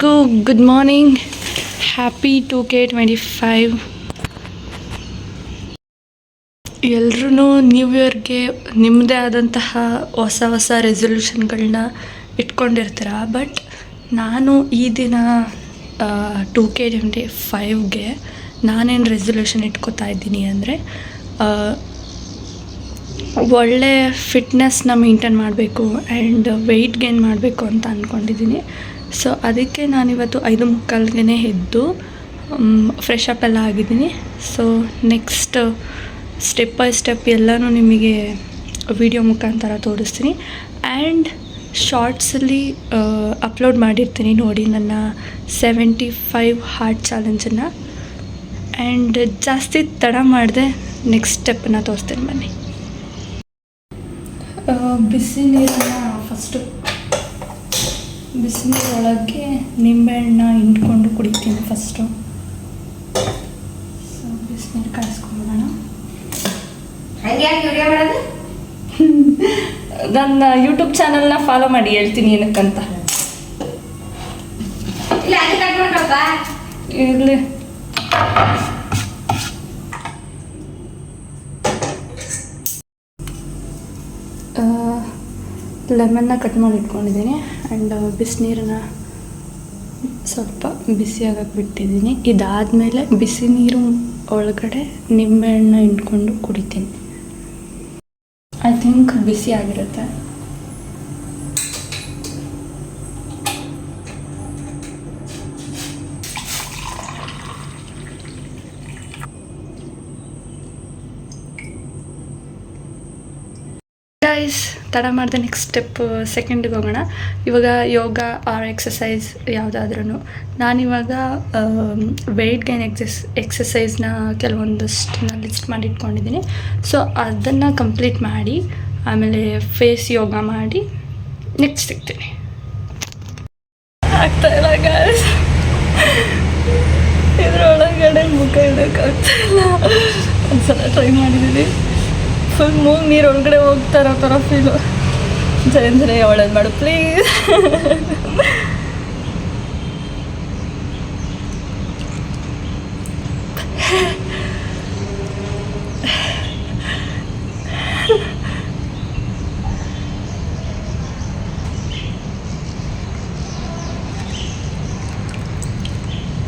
ಎಲ್ರಿಗೂ good morning happy two K twenty five ಎಲ್ರೂ new ಇಯರ್ಗೆ ನಿಮ್ಮದೇ ಆದಂತಹ ಹೊಸ ಹೊಸ ರೆಸೊಲ್ಯೂಷನ್ಗಳನ್ನ ಇಟ್ಕೊಂಡಿರ್ತೀರ? ಬಟ್ ನಾನು ಈ ದಿನ ಟು ಕೆ ಟ್ವೆಂಟಿ ಫೈವ್ಗೆ ನಾನೇನು ರೆಸೊಲ್ಯೂಷನ್ ಇಟ್ಕೋತಾ ಇದ್ದೀನಿ ಅಂದರೆ ಒಳ್ಳೆ ಫಿಟ್ನೆಸ್ನ ಮೇಂಟೈನ್ ಮಾಡಬೇಕು ಆ್ಯಂಡ್ ವೆಯ್ಟ್ ಗೇನ್ ಮಾಡಬೇಕು ಅಂತ ಅಂದ್ಕೊಂಡಿದ್ದೀನಿ ಸೊ ಅದಕ್ಕೆ ನಾನಿವತ್ತು ಐದು ಮುಕ್ಕಾಲ್ಗೆ ಎದ್ದು ಫ್ರೆಶ್ ಅಪ್ ಎಲ್ಲ ಆಗಿದ್ದೀನಿ. So next step by step ಎಲ್ಲನೂ ನಿಮಗೆ ವಿಡಿಯೋ ಮುಖಾಂತರ ತೋರಿಸ್ತೀನಿ. ಆ್ಯಂಡ್ ಶಾರ್ಟ್ಸಲ್ಲಿ ಅಪ್ಲೋಡ್ ಮಾಡಿರ್ತೀನಿ ನೋಡಿ ನನ್ನ ಸೆವೆಂಟಿ ಫೈವ್ ಹಾರ್ಟ್ ಚಾಲೆಂಜನ್ನು ಆ್ಯಂಡ್ ಜಾಸ್ತಿ ತಡ ಮಾಡಿದೆ ನೆಕ್ಸ್ಟ್ ಸ್ಟೆಪ್ಪನ್ನು ತೋರಿಸ್ತೀನಿ ಬನ್ನಿ. ಬಿಸಿ ನೀರನ್ನು ಫಸ್ಟು ಬಿಸಿ ನೀರೊಳಗೆ ನಿಂಬೆಹಣ್ಣ ಹಿಂಡ್ಕೊಂಡು ಕುಡಿತೀನಿ ಫಸ್ಟು ಸೊ ಬಿಸಿನೀರು ಮಾಡೋದು? ನನ್ನ ಯೂಟ್ಯೂಬ್ ಚಾನಲ್ನ ಫಾಲೋ ಮಾಡಿ ಹೇಳ್ತೀನಿ ಏನಕ್ಕಂತ. ಇರಲಿ. ಲೆಮನ್ನ ಕಟ್ ಮಾಡಿ ಇಟ್ಕೊಂಡಿದ್ದೀನಿ ಆ್ಯಂಡ್ ಬಿಸಿನೀರನ್ನ ಸ್ವಲ್ಪ ಬಿಸಿಯಾಗಕ್ಕೆ ಬಿಟ್ಟಿದ್ದೀನಿ. ಇದಾದಮೇಲೆ ಬಿಸಿ ನೀರು ಒಳಗಡೆ ನಿಂಬೆಹಣ್ಣ ಇಟ್ಕೊಂಡು ಕುಡಿತೀನಿ. ಐ ಥಿಂಕ್ ಬಿಸಿ ಆಗಿರುತ್ತೆ. ಗೈಸ್ ತಡ ಮಾಡಿದೆ ನೆಕ್ಸ್ಟ್ ಸ್ಟೆಪ್ ಸೆಕೆಂಡಿಗೆ ಹೋಗೋಣ. ಇವಾಗ ಯೋಗ ಆರ್ ಎಕ್ಸಸೈಸ್ ಯಾವುದಾದ್ರೂ ನಾನಿವಾಗ ವೆಯ್ಟ್ ಗೈನ್ ಎಕ್ಸಸ್ ಎಕ್ಸಸೈಸ್ನ ಕೆಲವೊಂದಷ್ಟನ್ನ ಲಿಸ್ಟ್ ಮಾಡಿ ಇಟ್ಕೊಂಡಿದ್ದೀನಿ. ಸೊ ಅದನ್ನು ಕಂಪ್ಲೀಟ್ ಮಾಡಿ, ಆಮೇಲೆ ಫೇಸ್ ಯೋಗ ಮಾಡಿ ನೆಕ್ಸ್ಟ್ ಸಿಗ್ತೀನಿ. ಆಗ್ತಾಯಿಲ್ಲ ಗೈಸ್ ಇದರೊಳಗಡೆ ಮುಖ ಇಡೋಕ್ಕಾಗ್ತಾಯಿಲ್ಲ ಒಂದ್ಸಲ ಟ್ರೈ ಮಾಡಿದ್ದೀನಿ. ಫುಲ್ ಮೂಗ್ ನೀರು ಒಳಗಡೆ ಹೋಗ್ತಾ ಇರೋ ಥರ ಫೀಲು ಜಯಂದ್ರೆ ಒಳ್ಳೇದು ಮಾಡು ಪ್ಲೀಸ್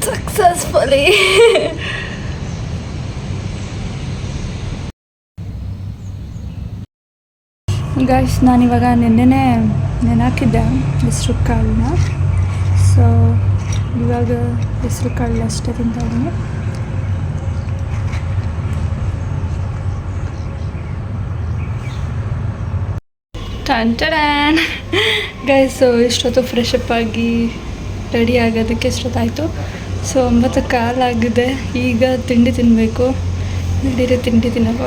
ಸಕ್ಸಸ್ಫುಲಿ ಗೈಸ್ ನಾನಿವಾಗ ನಿನ್ನೆನೇ ನೆನಾಕಿದ್ದೆ ಹೆಸ್ರು ಕಾಳನ್ನ. ಸೊ ಇವಾಗ ಹೆಸ್ರು ಕಾಳು ಅಷ್ಟೇ ತಿಂತಾಯಿದ್ದೀನಿ ಟನ್ ಗೈಸು ಇಷ್ಟೊತ್ತು ಫ್ರೆಶ್ ಅಪ್ ಆಗಿ ರೆಡಿ ಆಗೋದಕ್ಕೆ ಇಷ್ಟೊತ್ತಾಯಿತು ಸೊ ಒಂಬತ್ತು ಕಾಲಾಗಿದೆ. ಈಗ ತಿಂಡಿ ತಿನ್ನಬೇಕು ನಡೀರಿ, ತಿಂಡಿ ತಿನ್ನೋಕೆ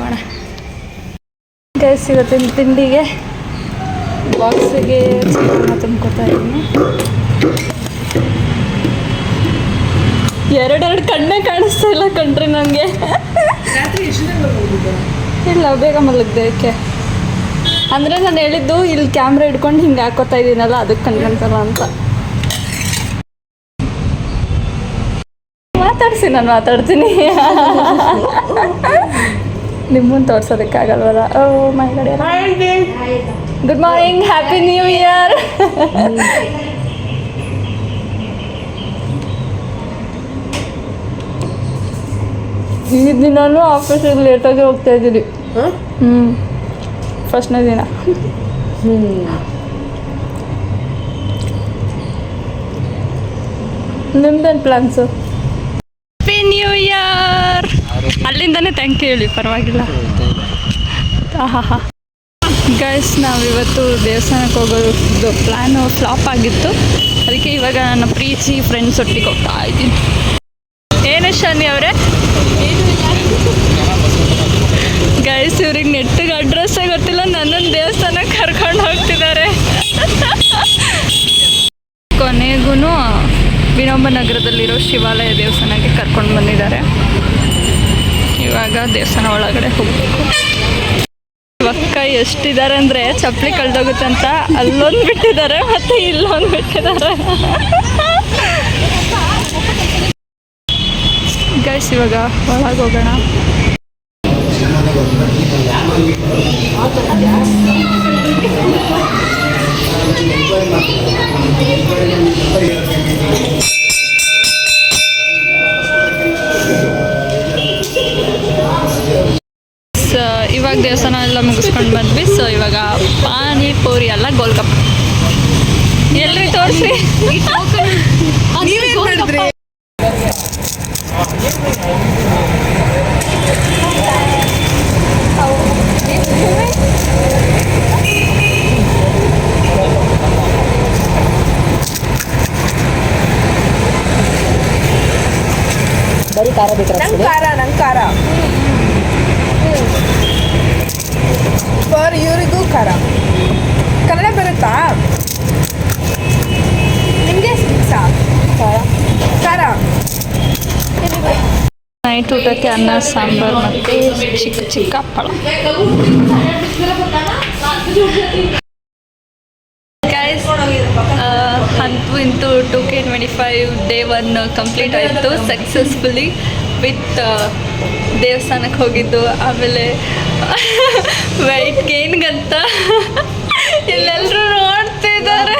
ಹೋಗೋಣ ಸಿಗುತ್ತೆ ತಿಂಡಿಗೆ ಬಾಕ್ಸಿಗೆ ತುಂಬ್ಕೊತಾ ಇದ್ದೀನಿ. ಎರಡೆರಡು ಕಣ್ಣೇ ಕಾಣಿಸ್ತಾ ಇಲ್ಲ ಕಣ್ರಿ ನನಗೆ ಇಲ್ಲ ಬೇಗ ಮಲಗಿದೆ ಯಾಕೆ ಅಂದರೆ ನಾನು ಹೇಳಿದ್ದು ಇಲ್ಲಿ ಕ್ಯಾಮ್ರಾ ಹಿಡ್ಕೊಂಡು ಹಿಂಗೆ ಹಾಕೋತಾ ಇದ್ದೀನಲ್ಲ ಅದಕ್ಕೆ ಕಣ್ಕೊಂತಲ್ಲ ಅಂತ. ಮಾತಾಡ್ಸಿ ನಾನು ಮಾತಾಡ್ತೀನಿ. ನಿಮ್ಮನ್ನು ತೋರ್ಸೋದಕ್ಕಾಗಲ್ವಲ್ಲ? ಓ my god good morning happy new year ಈ ದಿನನೂ ಆಫೀಸಿಗೆ ಲೇಟಾಗಿ ಹೋಗ್ತಾ ಇದ್ದೀರಿ. ಹ್ಞೂ ಫಸ್ಟ್ನೇ ದಿನ. ನಿಮ್ದೇನು ಪ್ಲಾನ್ಸು ಅಲ್ಲಿಂದನೇ ಥ್ಯಾಂಕ್ ಯು ಹೇಳಿ, ಪರವಾಗಿಲ್ಲ. ಆಹಾ ಗೈಸ್ ನಾವಿವತ್ತು ದೇವಸ್ಥಾನಕ್ಕೆ ಹೋಗೋದು ಪ್ಲ್ಯಾನು ಫ್ಲಾಪ್ ಆಗಿತ್ತು. ಅದಕ್ಕೆ ಇವಾಗ ನನ್ನ ಪ್ರೀತಿ ಫ್ರೆಂಡ್ಸ್ ಒಟ್ಟಿಗೆ ಹೋಗ್ತಾ ಇದ್ದೀನಿ. ಏನು ಶನಿ ಅವರೇ? ಗೈಸ್ ಇವ್ರಿಗೆ ನೆಟ್ಟಿಗೆ ಅಡ್ರೆಸ್ಸೇ ಗೊತ್ತಿಲ್ಲ, ನನ್ನನ್ನು ದೇವಸ್ಥಾನಕ್ಕೆ ಕರ್ಕೊಂಡು ಹೋಗ್ತಿದ್ದಾರೆ. ಕೊನೆಗೂ ವಿನೋಬ ನಗರದಲ್ಲಿರೋ ಶಿವಾಲಯ ದೇವಸ್ಥಾನಕ್ಕೆ ಕರ್ಕೊಂಡು ಬಂದಿದ್ದಾರೆ. ಇವಾಗ ದೇವಸ್ಥಾನ ಒಳಗಡೆ ಹೋಗ್ಬೇಕು. ಅಕ್ಕ ಎಷ್ಟಿದ್ದಾರೆ ಅಂದರೆ ಚಪ್ಪಲಿ ಕಳೆದೋಗುತ್ತೆ ಅಂತ ಅಲ್ಲೊಂದು ಬಿಟ್ಟಿದ್ದಾರೆ ಮತ್ತು ಇಲ್ಲೊಂದು ಬಿಟ್ಟಿದ್ದಾರೆ. ಗೈಸ್ ಇವಾಗ ಒಳಗೆ ಹೋಗೋಣ. ನಂಗೆ ಖಾರ ನಂಗೆ ಖಾರ ಫಾರ್ ಇವರಿಗೂ ಖಾರ ಕನ್ನಡ ಬರುತ್ತಾ ನಿಮಗೆ ಸಿಕ್ಸಾ ಖಾರ ಖಾರ Night ಊಟಕ್ಕೆ ಅನ್ನ, ಸಾಂಬಾರು ಮತ್ತು ಚಿಕ್ಕ ಚಿಕ್ಕ ಹಪ್ಪಳ. ಅಂತೂ ಇಂತೂ two K twenty five day one complete ಆಯಿತು ಸಕ್ಸಸ್ಫುಲಿ ವಿತ್ ದೇವಸ್ಥಾನಕ್ಕೆ ಹೋಗಿದ್ದು, ಆಮೇಲೆ ವೈಟ್ ಗೇನ್ಗಂತ ಇಲ್ಲೆಲ್ಲರೂ ನೋಡ್ತಿದ್ದಾರೆ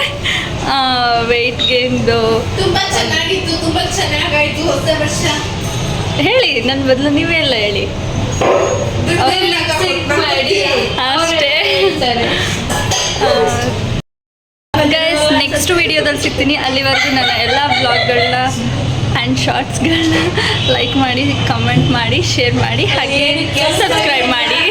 ವೆಯ್ಟ್ ಗೇನ್ದು ತುಂಬ ಚೆನ್ನಾಗಿತ್ತು, ತುಂಬ ಚೆನ್ನಾಗಾಯಿತು ಹೊಸ ವರ್ಷ. ಹೇಳಿ ನನ್ನ ಬದಲು ನೀವೆಲ್ಲ ಹೇಳಿ. ಅಷ್ಟೇ. ಗೈಸ್ ನೆಕ್ಸ್ಟ್ ವಿಡಿಯೋದಲ್ಲಿ ಸಿಗ್ತೀನಿ. ಅಲ್ಲಿವರೆಗೂ ನನ್ನ ಎಲ್ಲ ಬ್ಲಾಗ್ಗಳನ್ನ ಆ್ಯಂಡ್ ಶಾರ್ಟ್ಸ್ಗಳನ್ನ ಲೈಕ್ ಮಾಡಿ ಕಮೆಂಟ್ ಮಾಡಿ ಶೇರ್ ಮಾಡಿ ಹಾಗೆ ಸಬ್ಸ್ಕ್ರೈಬ್ ಮಾಡಿ.